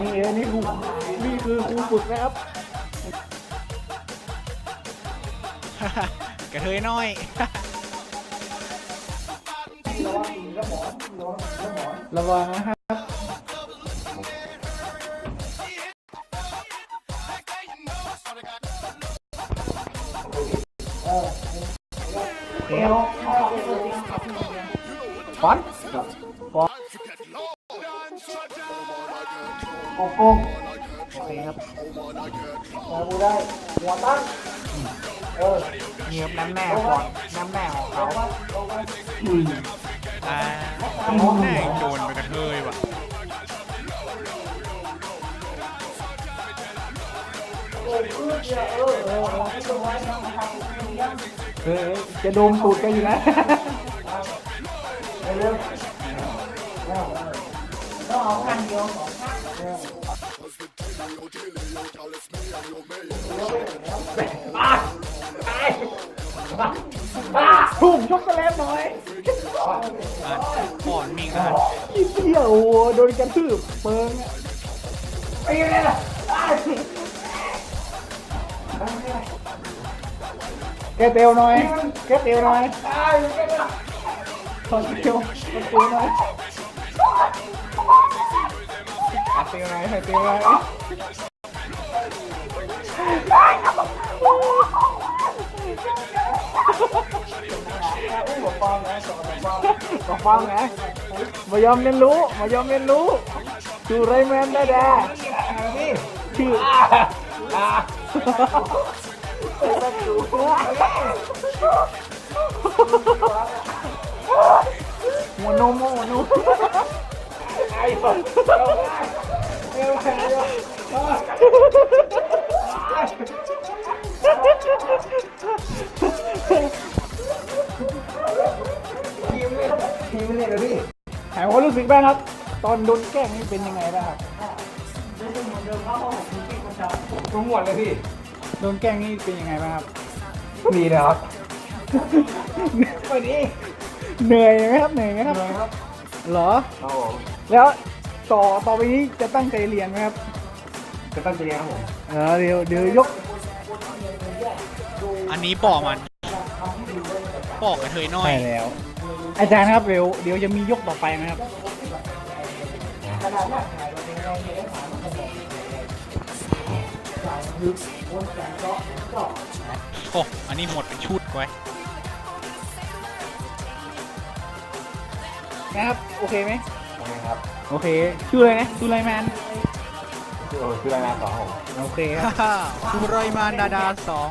นี่เออนี่ครูนี่คือครูฝึกนะครับ กระเทยน้อยระวังนะครับเอวฟอนฟอน โป่งโป่งโอเคครับมาบูได้ หัวตั้ง เออเงียบน้ำแน่ฟอนน้ำแน่ของเขาอืมอ่าแม่โดนไปกระเทยว่ะเออจะโดมตูดกันอยู่นะเร็ว ต้องเอาข้างเดียวของทุ่มช็อกโกแลตหน่อยอะก่อนมีงานอีเหี้ยโอ้โดนกระทืบเปิงไปเลยล่ะแกเตียวหน่อยแกเตียวหน่อยขอเตียวขอเตียวหน่อย ขอเตียวหน่อยขอเตียวหน่อยก็ฟังนะมายอมเรียนรู้มายอมเรียนรู้ชูไรแมนได้แด่ชื่อหัวนมหัวนม ทีมเล่นเลยพี่ถามความรู้สึกบ้างครับ ตอนโดนแกล้งนี่เป็นยังไงบ้างครับทุกหมดเลยพี่ โดนแกล้งนี่เป็นยังไงบ้างครับ ดีเลยครับวันนี้เหนื่อยไหมครับเหนื่อยไหมครับครับ เหรอ ครับผมแล้วต่อต่อไปนี้จะตั้งใจเรียนไหมครับจะตั้งใจเรียนครับผมเออเดี๋ยวเดี๋ยวยกอันนี้ปอกมันปอกกระเทยน้อยใช่แล้ว อาจารย์ครับเดี๋ยวเดี๋ยวจะมียกต่อไปไหมครับ โอ้ อันนี้หมดเป็นชุดไว้ นะครับ โอเคไหมโอเคครับโอเค ชื่ออะไรนะชื่ออะไรแมนคือคือรายงานต่อครับผมโอเคครับฮ่าฮ่าคุณรอยมานดาดาสอง